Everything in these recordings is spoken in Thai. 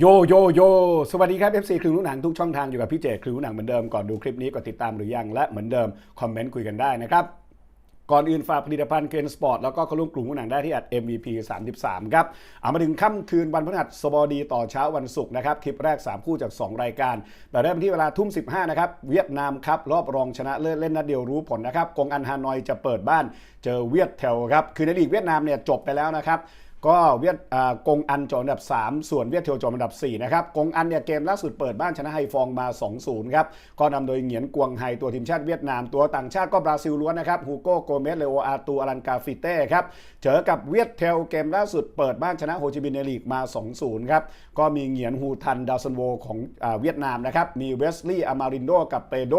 โยโยโย สวัสดีครับ FC คลิวหนังทุกช่องทางอยู่กับพี่เจคลิวหนังเหมือนเดิมก่อนดูคลิปนี้กดติดตามหรือยังและเหมือนเดิม คอมเมนต์คุยกันได้นะครับ ก่อนอื่นฝากผลิตภัณฑ์เคนสปอร์ตแล้วก็เข้าร่วมกลุ่มผู้หนังได้ที่อัด MVP 33 ครับ เอามาถึงค่ำคืนวันพฤหัสบดีต่อเช้าวันศุกร์นะครับ คลิปแรก 3 คู่จาก 2 รายการแต่เริ่มที่เวลาทุ่ม 15 นะครับ เวียดนามครับรอบรองชนะเลิศเล่นนัดเดียวรู้ผลนะครับกงอันฮานอยจะเปิดบ้าน เจอเวียดเทลครับคือในลีกเวียดนามเนี่ยจบไปแล้วนะครับ ก็เวียดอ่ากงอันจบอันดับ 3 ส่วนเวียดเทลจบอันดับ 4 นะครับ กงอันเนี่ยเกมล่าสุดเปิดบ้านชนะไฮฟองมา 2-0 ครับ ก็นำโดยเหงียนกวงไฮตัวทีมชาติเวียดนาม ตัวต่างชาติก็บราซิลล้วนนะครับ ฮูโกโกเมสเลโออาตูอลันกาฟิเต้ครับ เจอกับเวียดเทลเกมล่าสุดเปิดบ้านชนะโฮจิมินห์ในลีกมา 2-0 ครับ ก็มีเหงียนฮูทันดาวซันโวของอเวียดนามนะครับ มีเวสลีย์อามารินโดกับเปโด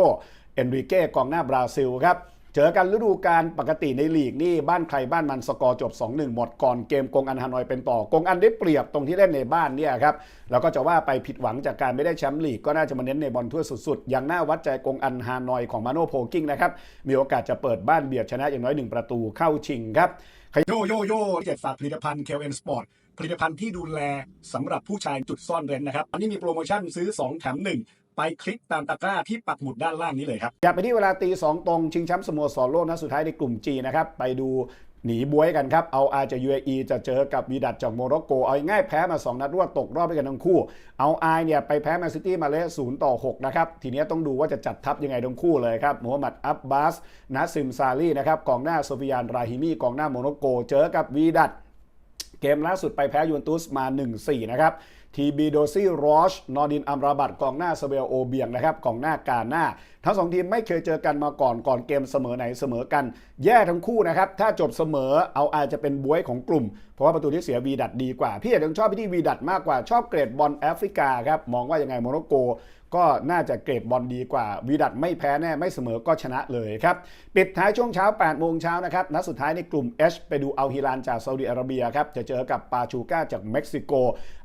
เอนริเก้กองหน้าบราซิลครับ เจอกันฤดูกาลปกติในลีกนี่บ้านใครบ้านมันสกอร์จบ 2-1 หมดก่อนเกมกงอันฮานอยเป็นต่อกงอันได้เปรียบตรงที่เล่นในบ้านเนี่ยครับแล้วก็จะว่าไปผิดหวังจากการไม่ได้แชมป์ลีกก็น่าจะมาเน้นในบอลถ้วสุดๆ อย่างน่าวัดใจกงอันฮานอยของมาโนโพกิ้งนะครับมีโอกาสจะเปิดบ้านเบียดชนะอย่างน้อย 1 ประตูเข้าชิงครับโยโยโย่เจ็ดฝากผลิตภัณฑ์เคลเอนสปอร์ตผลิตภัณฑ์ที่ดูแลสำหรับผู้ชายจุดซ่อนเร้นนะครับ อันนี้มีโปรโมชั่นซื้อ 2 แถม 1 ไปคลิกตามตะกร้าที่ปักหมุดด้านล่างนี้เลยครับอยาไปที่เวลาตี2ตรงชิงแชมป์สโมสรโลกนัดสุดท้ายในกลุ่ม G นะครับไปดูหนีบวยกันครับ เอาอาจาก UAE จะเจอกับวีดัตจากโมร็อกโก เอาง่ายแพ้มา 2 นัดรวดตกรอบด้วยกันทั้งคู่ เอาไอเนี่ยไปแพ้แมนซิตี้มาเละศูนย์ต่อ 6 นะครับ ทีนี้ต้องดูว่าจะจัดทัพยังไงทั้งคู่เลยครับโมฮัมหมัดอับบาสนัสซิมซาลีนะครับกองหน้าโซฟิยานราฮิมีกองหน้าโมร็อกโก เจอกับวีดัตเกมล่าสุดไปแพ้ยูเวนตุสมา 1-4 นะครับ ทีบีโดซี่รอชนอร์ดินอัมราบัตกองหน้าสเวลโอเบียงนะครับกองหน้ากาหน้า ทั้งสองทีมไม่เคยเจอกันมาก่อนก่อนเกมเสมอไหนเสมอกัน แย่ทั้งคู่นะครับ ถ้าจบเสมอเอาอาจจะเป็นบวยของกลุ่ม เพราะว่าประตูที่เสียวีดัตดีกว่า พี่เอกยังชอบพี่ที่วีดัตมากกว่าชอบเกรดบอลแอฟริกาครับมองว่ายังไงโมร็อกโกก็น่าจะเกรดบอลดีกว่าวีดัตไม่แพ้แน่ไม่เสมอก็ชนะเลยครับ ปิดท้ายช่วงเช้า 8 โมงเช้านะครับนัดสุดท้ายในกลุ่ม H ไปดูเอัลฮิลานจากซาอุดิอาระเบียครับจะเจอกับปาชูก้าจากเม็กซิโก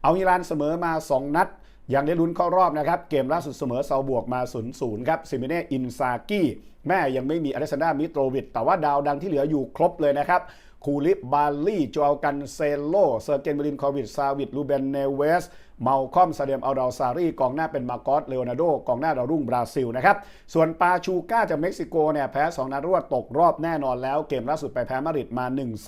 เอัลฮิลานเสมอมา 2 นัด ยังได้ลุ้นเข้ารอบนะครับ เกมล่าสุดเสมอเซาบวกมา 0-0 ครับซิมิเน่อินซากิแม่ยังไม่มีอเลสซานดรามิโตรวิชแต่ว่าดาวดังที่เหลืออยู่ครบเลยนะครับคูลิปบาลี่โจอัลกันเซโลเซอร์เกนบรินคอวิดซาวิดลูเบนเนเวส เมาคอมซาเดมอัลดาซารีกองหน้าเป็นมาโกอสเลโอนาโดกองหน้าดาวรุ่งบราซิลนะครับส่วนปาชูก้าจากเม็กซิโกเนี่ยแพ้2นัดรวดตกรอบแน่นอนแล้วเกมล่าสุดไปแพ้มาดริดมา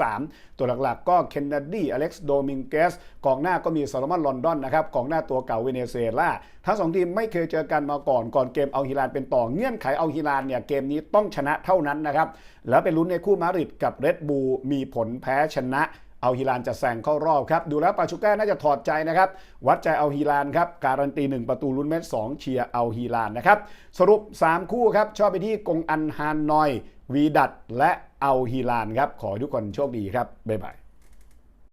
1-3 ตัวหลักๆก็เคนเนดีอเล็กซ์โดมิงเกสกองหน้าก็มีซาลมอนลอนดอนนะครับกองหน้าตัวเก่าเวเนซุเอลาทั้งสองทีมไม่เคยเจอกันมาก่อนก่อนเกมเอาฮิลานเป็นต่อเงื่อนไขเอาฮิลานเนี่ยเกมนี้ต้องชนะเท่านั้นนะครับแล้วไปลุ้นในคู่มาดริดกับเรดบูลมีผลแพ้ชนะ เอาฮิลานจะแซงเข้ารอบครับดูแล้วปาชูก้าน่าจะถอดใจนะครับวัดใจเอาฮิลานครับการันตี 1 ประตูลุ้นเม็ด2เชียร์เอาฮิลานนะครับสรุป 3 คู่ครับชอบไปที่กงอันฮานนอย วีดัตและเอาฮิลานครับขอให้ทุกคนโชคดีครับบ๊ายบาย